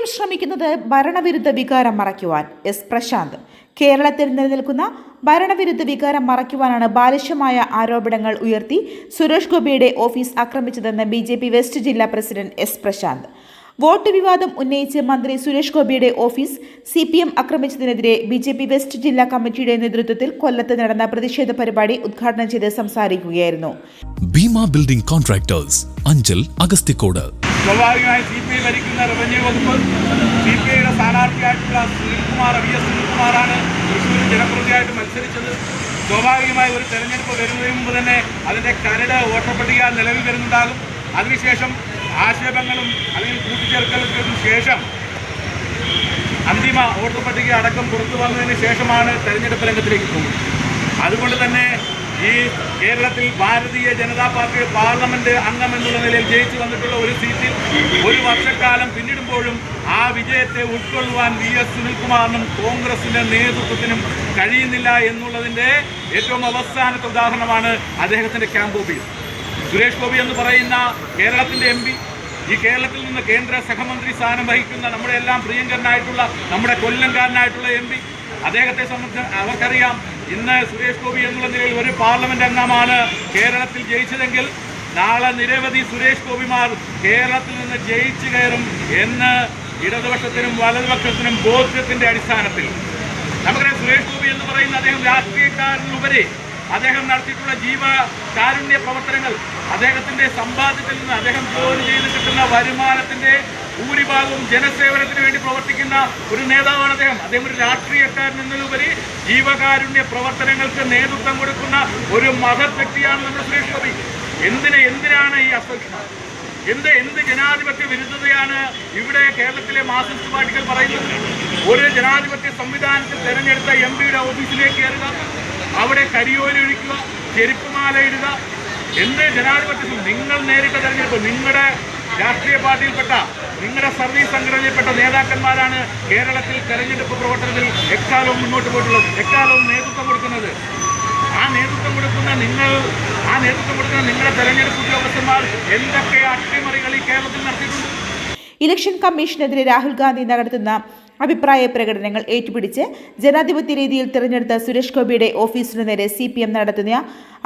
M ശ്രമിക്കുന്നത് ഭരണവിരുദ്ധ വികാരം മറയ്ക്കുവാൻ. എസ്. പ്രശാന്ത്. കേരളത്തിൽ നിലനിൽക്കുന്ന ഭരണവിരുദ്ധ വികാരം മറയ്ക്കുവാനാണ് ബാലിശമായ ആരോപണങ്ങൾ ഉയർത്തി സുരേഷ് ഗോപിയുടെ ഓഫീസ് ആക്രമിച്ചതെന്ന് ബി ജെ പി വെസ്റ്റ് ജില്ലാ പ്രസിഡന്റ് എസ്. പ്രശാന്ത്. വോട്ട് വിവാദം ഉന്നയിച്ച് മന്ത്രി സുരേഷ് ഗോപിയുടെ ഓഫീസ് സി പി എം ആക്രമിച്ചതിനെതിരെ ബി ജെ പി വെസ്റ്റ് ജില്ലാ കമ്മിറ്റിയുടെ നേതൃത്വത്തിൽ കൊല്ലത്ത് നടന്ന പ്രതിഷേധ പരിപാടി ഉദ്ഘാടനം ചെയ്ത് സംസാരിക്കുകയായിരുന്നു. ഭീമ ബിൽഡിംഗ് കോൺട്രാക്ടേഴ്സ് അഞ്ചൽ അഗസ്തിക്കോട് സ്വാഭാവികമായി സി പി ഐ ഭരിക്കുന്ന റവന്യൂ വകുപ്പ് സി പി ഐയുടെ സ്ഥാനാർത്ഥിയായിട്ടുള്ള സുനിൽകുമാർ വി എസ് സുനിൽകുമാറാണ് തൃശ്ശൂരിൽ ജനപ്രതിയായിട്ട് മത്സരിച്ചത്. സ്വാഭാവികമായി ഒരു തെരഞ്ഞെടുപ്പ് വരുന്നതിന് മുമ്പ് തന്നെ അതിന്റെ കരട് വോട്ടർ പട്ടിക നിലവിൽ വരുന്നുണ്ടാകും. അതിനുശേഷം ആക്ഷേപങ്ങളും അല്ലെങ്കിൽ കൂട്ടിച്ചേർക്കലുകൾക്കും ശേഷം അന്തിമ വോട്ടർ പട്ടിക അടക്കം പുറത്തു വന്നതിന് ശേഷമാണ് തെരഞ്ഞെടുപ്പ് രംഗത്തിലേക്ക് പോകുന്നത്. അതുകൊണ്ട് തന്നെ ഈ കേരളത്തിൽ ഭാരതീയ ജനതാ പാർട്ടി പാർലമെന്റ് അംഗം എന്നുള്ള നിലയിൽ ജയിച്ചു വന്നിട്ടുള്ള ഒരു സീറ്റിൽ ഒരു വർഷക്കാലം പിന്നിടുമ്പോഴും ആ വിജയത്തെ ഉൾക്കൊള്ളുവാൻ വി എസ് സുനിൽകുമാറിനും കോൺഗ്രസിന്റെ നേതൃത്വത്തിനും കഴിയുന്നില്ല എന്നുള്ളതിന്റെ ഏറ്റവും അവസാനത്തെ ഉദാഹരണമാണ് അദ്ദേഹത്തിന്റെ ക്യാമ്പ് ഓഫീസ്. സുരേഷ് ഗോപി എന്ന് പറയുന്ന കേരളത്തിന്റെ എം ഈ കേരളത്തിൽ നിന്ന് കേന്ദ്ര സഹമന്ത്രി സ്ഥാനം വഹിക്കുന്ന നമ്മുടെ എല്ലാം പ്രിയങ്കരനായിട്ടുള്ള നമ്മുടെ കൊല്ലംകാരനായിട്ടുള്ള എം പി. അദ്ദേഹത്തെ സംബന്ധിച്ച് അവർക്കറിയാം ഇന്ന് സുരേഷ് ഗോപി എന്നുള്ള നിലയിൽ ഒരു പാർലമെന്റ് അംഗമാണ് കേരളത്തിൽ ജയിച്ചതെങ്കിൽ നാളെ നിരവധി സുരേഷ് ഗോപിമാർ കേരളത്തിൽ നിന്ന് ജയിച്ചു കയറും എന്ന് ഇടതുപക്ഷത്തിനും വലതുപക്ഷത്തിനും ബോധ്യത്തിന്റെ അടിസ്ഥാനത്തിൽ. നമുക്കറിയാം സുരേഷ് ഗോപി എന്ന് പറയുന്ന അദ്ദേഹം രാഷ്ട്രീയക്കാരനുപരി അദ്ദേഹം നടത്തിയിട്ടുള്ള ജീവ കാരുണ്യ പ്രവർത്തനങ്ങൾ അദ്ദേഹത്തിന്റെ സമ്പാദ്യത്തിൽ നിന്ന് അദ്ദേഹം ജോലി ചെയ്ത് കിട്ടുന്ന വരുമാനത്തിന്റെ ഭൂരിഭാഗവും ജനസേവനത്തിന് വേണ്ടി പ്രവർത്തിക്കുന്ന ഒരു നേതാവാണ് അദ്ദേഹം. അദ്ദേഹം ഒരു രാഷ്ട്രീയക്കാരൻ എന്നതിലുപരി ജീവകാരുണ്യ പ്രവർത്തനങ്ങൾക്ക് നേതൃത്വം കൊടുക്കുന്ന ഒരു മഹത് വ്യക്തിയാണ് നമ്മുടെ സുരേഷ് ഗോപി. എന്തിന് എന്തിനാണ് ഈ അസഹിഷ്ണ എന്ത് എന്ത് ജനാധിപത്യ വിരുദ്ധതയാണ് ഇവിടെ കേരളത്തിലെ മാർക്സിസ്റ്റ് പാർട്ടികൾ പറയുന്നത്? ഒരു ജനാധിപത്യ സംവിധാനത്തിൽ തെരഞ്ഞെടുത്ത എം പിയുടെ ഓഫീസിലേക്ക് കയറുക. അവിടെ കരിയോലൊഴിക്കുക ചെരുപ്പുമാല ഇടുക. എന്ത് ജനാധിപത്യത്തിൽ നിങ്ങൾ നേരിട്ട തെരഞ്ഞെടുപ്പ് നിങ്ങളുടെ രാഷ്ട്രീയ പാർട്ടിയിൽപ്പെട്ട നിങ്ങളുടെ സർവീസ് സംഘടനയിൽപ്പെട്ട നേതാക്കന്മാരാണ് കേരളത്തിൽ തെരഞ്ഞെടുപ്പ് പ്രവർത്തനത്തിൽ എക്കാലവും മുന്നോട്ട് പോയിട്ടുള്ളത് എക്കാലവും നേതൃത്വം കൊടുക്കുന്നത്. ആ നേതൃത്വം കൊടുക്കുന്ന നിങ്ങൾ ആ നേതൃത്വം കൊടുക്കുന്ന നിങ്ങളുടെ തെരഞ്ഞെടുപ്പ് ഉദ്യോഗസ്ഥന്മാർ എന്തൊക്കെ അട്ടിമറികൾ ഈ കേരളത്തിൽ നടത്തിയിട്ടുണ്ട്? ഇലക്ഷൻ കമ്മീഷനെതിരെ രാഹുൽ ഗാന്ധി നടത്തുന്ന അഭിപ്രായ പ്രകടനങ്ങൾ ഏറ്റുപിടിച്ച് ജനാധിപത്യ രീതിയിൽ തിരഞ്ഞെടുത്ത സുരേഷ് ഗോപിയുടെ ഓഫീസിനു നേരെ സി പി എം നടത്തുന്ന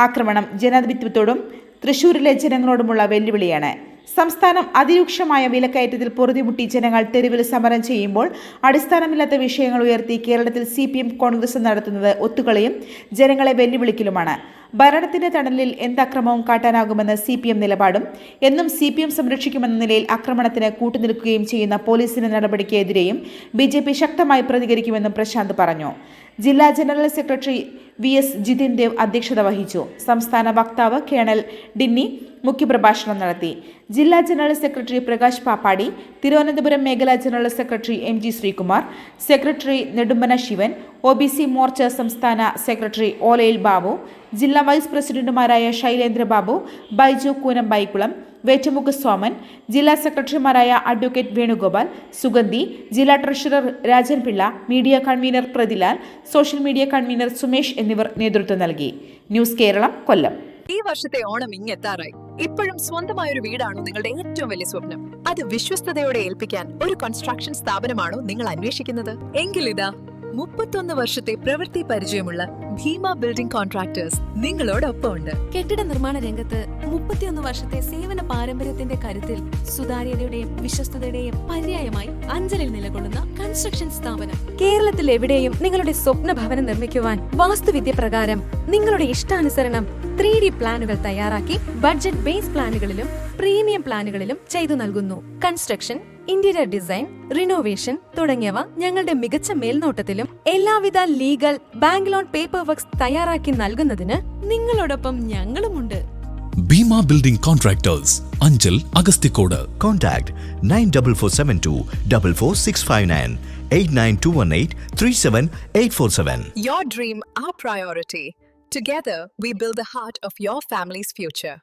ആക്രമണം ജനാധിപത്യത്തോടും തൃശൂരിലെ ജനങ്ങളോടുമുള്ള വെല്ലുവിളിയാണ്. സംസ്ഥാനം അതിരൂക്ഷമായ വിലക്കയറ്റത്തിൽ പൊറുതിമുട്ടി ജനങ്ങൾ തെരുവിൽ സമരം ചെയ്യുമ്പോൾ അടിസ്ഥാനമില്ലാത്ത വിഷയങ്ങൾ ഉയർത്തി കേരളത്തിൽ സി പി എം കോൺഗ്രസ് നടത്തുന്നത് ഒത്തുകളിയും ജനങ്ങളെ വെല്ലുവിളിക്കലുമാണ്. ഭരണത്തിന്റെ തണലിൽ എന്തക്രമവും കാട്ടാനാകുമെന്ന് സി പി എം നിലപാടും എന്നും സി പി എം സംരക്ഷിക്കുമെന്ന നിലയിൽ ആക്രമണത്തിന് കൂട്ടുനിൽക്കുകയും ചെയ്യുന്ന പോലീസിന്റെ നടപടിക്കെതിരെയും ബി ജെ പി ശക്തമായി പ്രതികരിക്കുമെന്നും പ്രശാന്ത് പറഞ്ഞു. ജില്ലാ general secretary V S Jithin Dev അധ്യക്ഷത വഹിച്ചു. സംസ്ഥാന വക്താവ് കേണൽ ഡിന്നി മുഖ്യപ്രഭാഷണം നടത്തി. ജില്ലാ ജനറൽ സെക്രട്ടറി പ്രകാശ് പാപ്പാടി തിരുവനന്തപുരം മേഖലാ general secretary M G Sreekumar secretary Nedumpana Sivan O B C Morcha സംസ്ഥാന സെക്രട്ടറി ഓലയിൽ ബാബു ജില്ലാ വൈസ് പ്രസിഡന്റുമാരായ ശൈലേന്ദ്രബാബു ബൈജു കൂനം ബൈക്കുളം വേറ്റമുഖ സോമൻ ജില്ലാ സെക്രട്ടറിമാരായ അഡ്വക്കേറ്റ് വേണുഗോപാൽ സുഗന്ധി ജില്ലാ treasurer Rajan Pillai media convener Prathilal social media convener Sumesh എന്നിവർ നേതൃത്വം നൽകി. ന്യൂസ് കേരളം കൊല്ലം. ഈ വർഷത്തെ ഓണം ഇങ്ങെത്താറായി. ഇപ്പോഴും സ്വന്തമായ ഒരു വീടാണോ നിങ്ങളുടെ ഏറ്റവും വലിയ സ്വപ്നം? അത് വിശ്വസ്തയോടെ ഏൽപ്പിക്കാൻ ഒരു കൺസ്ട്രക്ഷൻ സ്ഥാപനമാണോ നിങ്ങൾ അന്വേഷിക്കുന്നത്? എങ്കിൽ ഇതാ മുപ്പത്തൊന്ന് വർഷത്തെ പ്രവൃത്തി പരിചയമുള്ള ഭീമ ബിൽഡിംഗ് കോൺട്രാക്ടേഴ്സ് നിങ്ങളോടൊപ്പം ഉണ്ട് കെട്ടിട നിർമ്മാണ രംഗത്ത് മുപ്പത്തിയൊന്ന് വർഷത്തെ സേവന പാരമ്പര്യത്തിന്റെ കരുത്തിൽ സുതാര്യതയുടെയും വിശ്വസ്തതയുടെയും പര്യായമായി അഞ്ചലിൽ നിലകൊള്ളുന്ന കൺസ്ട്രക്ഷൻ സ്ഥാപനം. കേരളത്തിൽ എവിടെയും നിങ്ങളുടെ സ്വപ്ന ഭവനം നിർമ്മിക്കുവാൻ വാസ്തുവിദ്യ പ്രകാരം നിങ്ങളുടെ ഇഷ്ടാനുസരണം ത്രീ ഡി പ്ലാനുകൾ തയ്യാറാക്കി ബഡ്ജറ്റ് ബേസ് പ്ലാനുകളിലും പ്രീമിയം പ്ലാനുകളിലും ചെയ്തു നൽകുന്നു. കൺസ്ട്രക്ഷൻ ഇന്റീരിയർ ഡിസൈൻ റിനോവേഷൻ തുടങ്ങിയവ ഞങ്ങളുടെ മികച്ച മേൽനോട്ടത്തിലും എല്ലാവിധ legal bank loan paper works തയ്യാറാക്കി നൽകുന്നതിന് നിങ്ങളോടൊപ്പം ഞങ്ങളുമുണ്ട്. Bhima building contractors Anchal Agasthikode Contact 94472 44659 89218 37847. Your dream, our priority. Together, we build the heart of your family's future.